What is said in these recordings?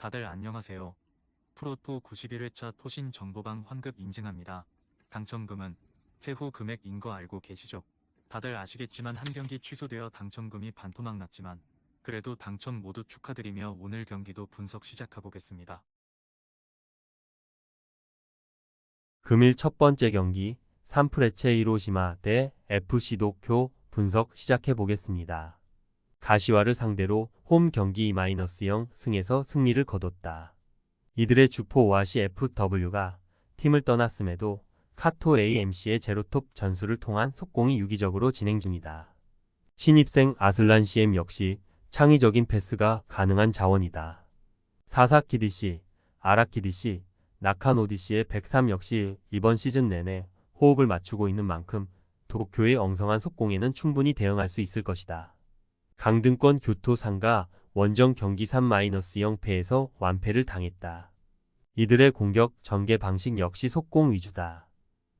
다들 안녕하세요. 프로토 91회차 토신 정보방 환급 인증합니다. 당첨금은 세후 금액인 거 알고 계시죠? 다들 아시겠지만 한 경기 취소되어 당첨금이 반토막 났지만 그래도 당첨 모두 축하드리며 오늘 경기도 분석 시작해보겠습니다. 금일 첫 번째 경기 산프레체 히로시마 대 FC 도쿄 분석 시작해 보겠습니다. 가시와를 상대로 홈 경기 -0 승에서 승리를 거뒀다. 이들의 주포 오아시 FW가 팀을 떠났음에도 카토 AMC의 제로톱 전술을 통한 속공이 유기적으로 진행 중이다. 신입생 아슬란 CM 역시 창의적인 패스가 가능한 자원이다. 사사키디 씨, 아라키디 씨, 나카노디 씨의 103 역시 이번 시즌 내내 호흡을 맞추고 있는 만큼 도쿄의 엉성한 속공에는 충분히 대응할 수 있을 것이다. 강등권 교토상가 원정 경기 3-0패에서 완패를 당했다. 이들의 공격 전개 방식 역시 속공 위주다.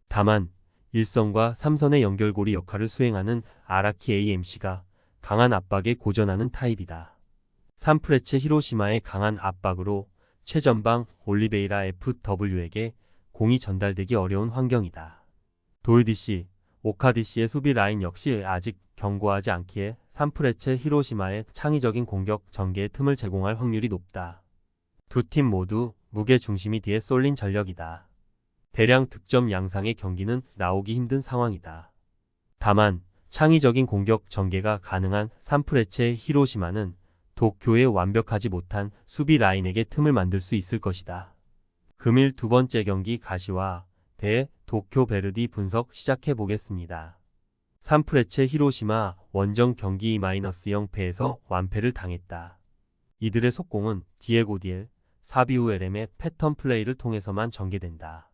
다만 1선과 3선의 연결고리 역할을 수행하는 아라키 AMC가 강한 압박에 고전하는 타입이다. 산프레체 히로시마의 강한 압박으로 최전방 올리베이라 FW에게 공이 전달되기 어려운 환경이다. 도이디씨, 오카디씨의 수비 라인 역시 아직 견고하지 않기에 산프레체 히로시마의 창의적인 공격 전개의 틈을 제공할 확률이 높다. 두 팀 모두 무게 중심이 뒤에 쏠린 전력이다. 대량 득점 양상의 경기는 나오기 힘든 상황이다. 다만 창의적인 공격 전개가 가능한 산프레체 히로시마는 도쿄의 완벽하지 못한 수비 라인에게 틈을 만들 수 있을 것이다. 금일 두 번째 경기 가시와 대 도쿄 베르디 분석 시작해 보겠습니다. 산프레체 히로시마 원정 경기 -0패에서 완패를 당했다. 이들의 속공은 디에고 디엘, 사비우 LM의 패턴 플레이를 통해서만 전개된다.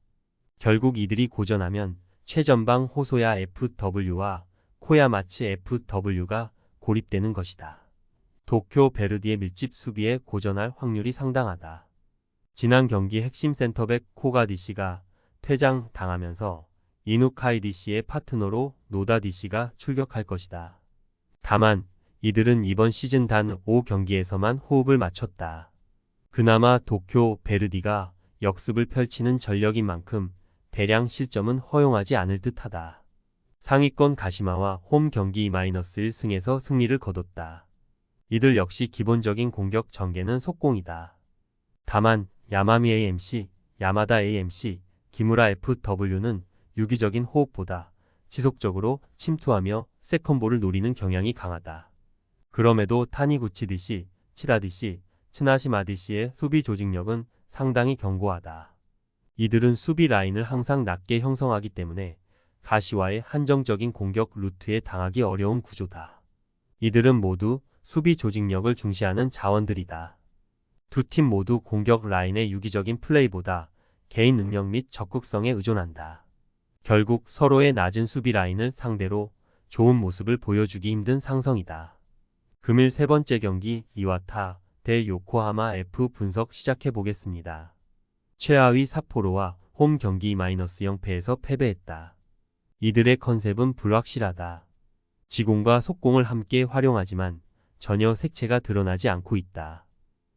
결국 이들이 고전하면 최전방 호소야 FW와 코야마치 FW가 고립되는 것이다. 도쿄 베르디의 밀집 수비에 고전할 확률이 상당하다. 지난 경기 핵심 센터백 코가디씨가 퇴장 당하면서 이누카이디씨의 파트너로 노다디씨가 출격할 것이다. 다만 이들은 이번 시즌 단 5경기에서만 호흡을 맞췄다. 그나마 도쿄 베르디가 역습을 펼치는 전력인 만큼 대량 실점은 허용하지 않을 듯하다. 상위권 가시마와 홈 경기 -1승에서 승리를 거뒀다. 이들 역시 기본적인 공격 전개는 속공이다. 다만 야마미 AMC, 야마다 AMC, 기무라 FW는 유기적인 호흡보다 지속적으로 침투하며 세컨볼을 노리는 경향이 강하다. 그럼에도 타니구치 DC, 치라디씨, 츠나시마 DC의 수비 조직력은 상당히 견고하다. 이들은 수비 라인을 항상 낮게 형성하기 때문에 가시와의 한정적인 공격 루트에 당하기 어려운 구조다. 이들은 모두 수비 조직력을 중시하는 자원들이다. 두 팀 모두 공격 라인의 유기적인 플레이보다 개인 능력 및 적극성에 의존한다. 결국 서로의 낮은 수비 라인을 상대로 좋은 모습을 보여주기 힘든 상성이다. 금일 세 번째 경기 이와타 대 요코하마 F 분석 시작해 보겠습니다. 최하위 사포로와 홈 경기 -0패에서 패배했다. 이들의 컨셉은 불확실하다. 지공과 속공을 함께 활용하지만 전혀 색채가 드러나지 않고 있다.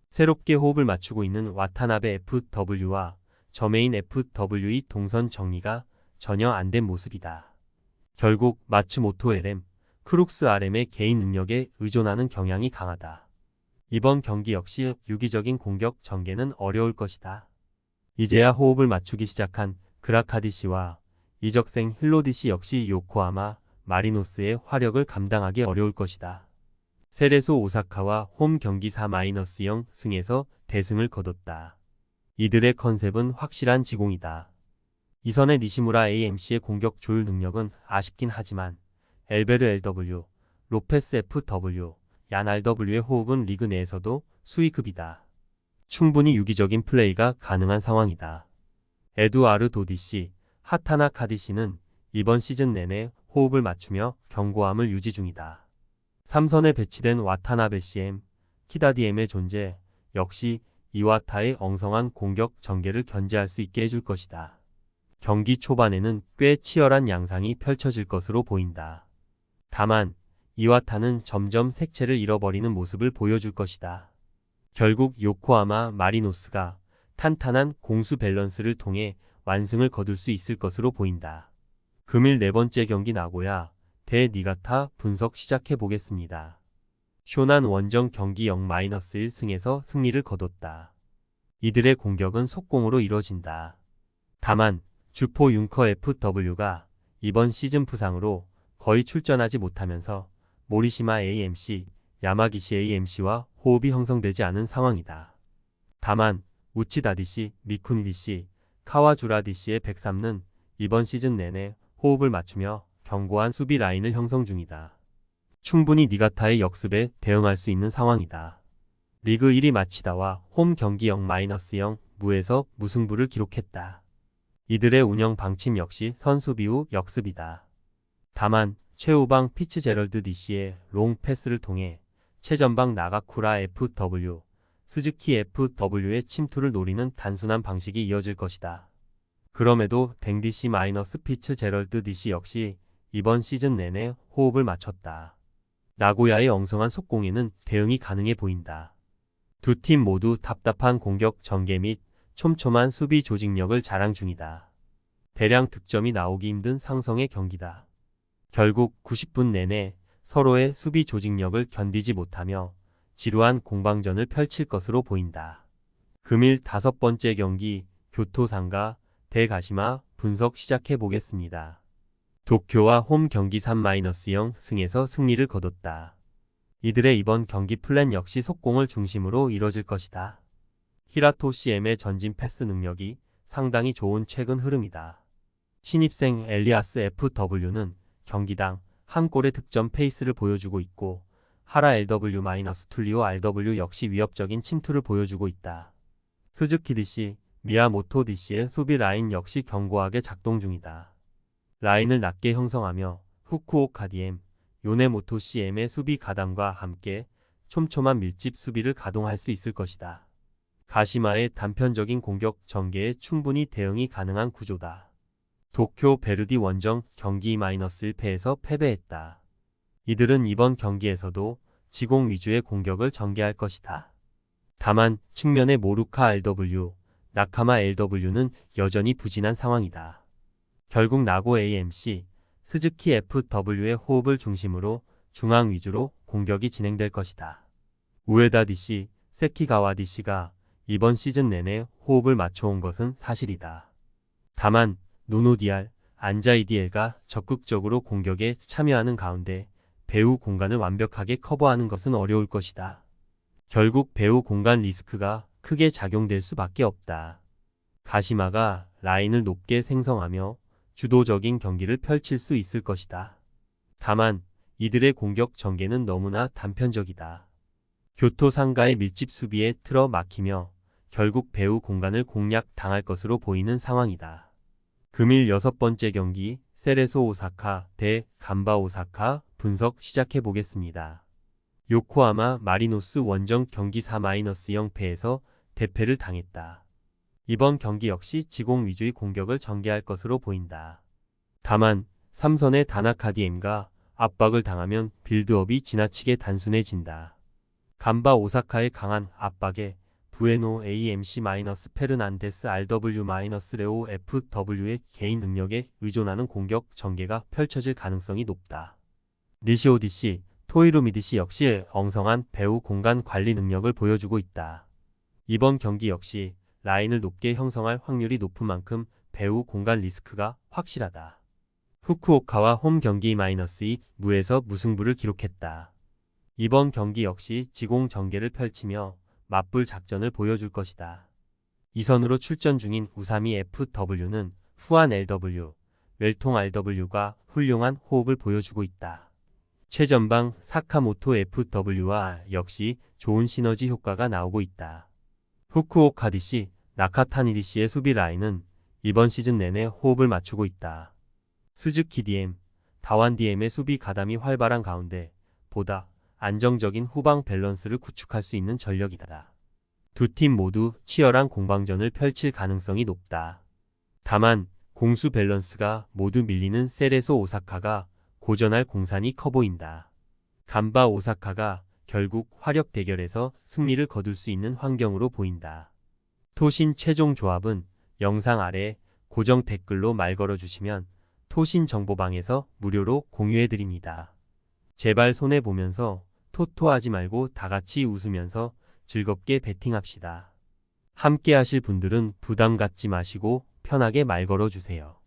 새롭게 호흡을 맞추고 있는 와타나베 FW와 저메인 FW의 동선 정리가 전혀 안 된 모습이다. 결국 마츠 모토 LM, 크룩스 RM의 개인 능력에 의존하는 경향이 강하다. 이번 경기 역시 유기적인 공격 전개는 어려울 것이다. 이제야 호흡을 맞추기 시작한 그라카디 씨와 이적생 힐로디 씨 역시 요코하마 마리노스의 화력을 감당하기 어려울 것이다. 세레소 오사카와 홈 경기 4-0 승에서 대승을 거뒀다. 이들의 컨셉은 확실한 지공이다. 이선의 니시무라 AMC의 공격 조율 능력은 아쉽긴 하지만 엘베르 LW, 로페스 FW, 얀 RW의 호흡은 리그 내에서도 수위급이다. 충분히 유기적인 플레이가 가능한 상황이다. 에두아르 도디씨, 하타나 카디씨는 이번 시즌 내내 호흡을 맞추며 견고함을 유지 중이다. 삼선에 배치된 와타나베 CM, 키다디엠의 존재 역시 이와타의 엉성한 공격 전개를 견제할 수 있게 해줄 것이다. 경기 초반에는 꽤 치열한 양상이 펼쳐질 것으로 보인다. 다만 이와타는 점점 색채를 잃어버리는 모습을 보여줄 것이다. 결국 요코하마 마리노스가 탄탄한 공수 밸런스를 통해 완승을 거둘 수 있을 것으로 보인다. 금일 네 번째 경기 나고야 대 니가타 분석 시작해 보겠습니다. 쇼난 원정 경기 0-1승에서 승리를 거뒀다. 이들의 공격은 속공으로 이뤄진다. 다만 주포 융커 FW가 이번 시즌 부상으로 거의 출전하지 못하면서 모리시마 AMC, 야마기시 AMC와 호흡이 형성되지 않은 상황이다. 다만 우치다 DC, 미쿠니 DC, 카와주라 DC의 103는 이번 시즌 내내 호흡을 맞추며 견고한 수비 라인을 형성 중이다. 충분히 니가타의 역습에 대응할 수 있는 상황이다. 리그 1위 마치다와 홈 경기 0-0 무에서 무승부를 기록했다. 이들의 운영 방침 역시 선수비 후 역습이다. 다만 최후방 피츠 제럴드 DC의 롱 패스를 통해 최전방 나가쿠라 FW, 스즈키 FW의 침투를 노리는 단순한 방식이 이어질 것이다. 그럼에도 댕 DC 마이너스 피츠 제럴드 DC 역시 이번 시즌 내내 호흡을 맞췄다. 나고야의 엉성한 속공에는 대응이 가능해 보인다. 두 팀 모두 답답한 공격 전개 및 촘촘한 수비 조직력을 자랑 중이다. 대량 득점이 나오기 힘든 상성의 경기다. 결국 90분 내내 서로의 수비 조직력을 견디지 못하며 지루한 공방전을 펼칠 것으로 보인다. 금일 다섯 번째 경기 교토상가 대가시마 분석 시작해 보겠습니다. 도쿄와 홈 경기 3-0 승에서 승리를 거뒀다. 이들의 이번 경기 플랜 역시 속공을 중심으로 이뤄질 것이다. 히라토 CM의 전진 패스 능력이 상당히 좋은 최근 흐름이다. 신입생 엘리아스 FW는 경기당 한 골의 득점 페이스를 보여주고 있고 하라 LW-툴리오 RW 역시 위협적인 침투를 보여주고 있다. 스즈키 DC, 미야모토 DC의 수비 라인 역시 견고하게 작동 중이다. 라인을 낮게 형성하며 후쿠오카 DM, 요네모토 CM의 수비 가담과 함께 촘촘한 밀집 수비를 가동할 수 있을 것이다. 가시마의 단편적인 공격 전개에 충분히 대응이 가능한 구조다. 도쿄 베르디 원정 경기 마이너스 1패에서 패배했다. 이들은 이번 경기에서도 지공 위주의 공격을 전개할 것이다. 다만 측면의 모루카 RW, 나카마 LW는 여전히 부진한 상황이다. 결국 나고 AMC, 스즈키 FW의 호흡을 중심으로 중앙 위주로 공격이 진행될 것이다. 우에다 DC, 세키가와 DC가 이번 시즌 내내 호흡을 맞춰온 것은 사실이다. 다만 노노디알, 안자이디엘가 적극적으로 공격에 참여하는 가운데 배우 공간을 완벽하게 커버하는 것은 어려울 것이다. 결국 배우 공간 리스크가 크게 작용될 수밖에 없다. 가시마가 라인을 높게 생성하며 주도적인 경기를 펼칠 수 있을 것이다. 다만 이들의 공격 전개는 너무나 단편적이다. 교토 상가의 밀집 수비에 틀어 막히며 결국 배우 공간을 공략 당할 것으로 보이는 상황이다. 금일 여섯 번째 경기 세레소 오사카 대 간바 오사카 분석 시작해 보겠습니다. 요코하마 마리노스 원정 경기 4-0패에서 대패를 당했다. 이번 경기 역시 지공 위주의 공격을 전개할 것으로 보인다. 다만 삼선의 다나카디엠과 압박을 당하면 빌드업이 지나치게 단순해진다. 간바 오사카의 강한 압박에 부에노 AMC-페르난데스 RW-레오 FW의 개인 능력에 의존하는 공격 전개가 펼쳐질 가능성이 높다. 니시오 DC, 토이로 미디시 역시 엉성한 배우 공간 관리 능력을 보여주고 있다. 이번 경기 역시 라인을 높게 형성할 확률이 높은 만큼 배우 공간 리스크가 확실하다. 후쿠오카와 홈 경기 마이너스 2 무에서 무승부를 기록했다. 이번 경기 역시 지공 전개를 펼치며 맞불 작전을 보여줄 것이다. 이선으로 출전 중인 우사미 FW는 후안 LW, 웰통 RW가 훌륭한 호흡을 보여주고 있다. 최전방 사카모토 FW와 역시 좋은 시너지 효과가 나오고 있다. 후쿠오카 DC, 나카타니 DC의 수비 라인은 이번 시즌 내내 호흡을 맞추고 있다. 스즈키 DM, 다완 DM의 수비 가담이 활발한 가운데 보다 안정적인 후방 밸런스를 구축할 수 있는 전력이다. 두 팀 모두 치열한 공방전을 펼칠 가능성이 높다. 다만 공수 밸런스가 모두 밀리는 세레소 오사카가 고전할 공산이 커 보인다. 간바 오사카가 결국 화력 대결에서 승리를 거둘 수 있는 환경으로 보인다. 토신 최종 조합은 영상 아래 고정 댓글로 말 걸어주시면 토신 정보방에서 무료로 공유해드립니다. 제발 손해보면서 토토하지 말고 다 같이 웃으면서 즐겁게 베팅합시다. 함께 하실 분들은 부담 갖지 마시고 편하게 말 걸어주세요.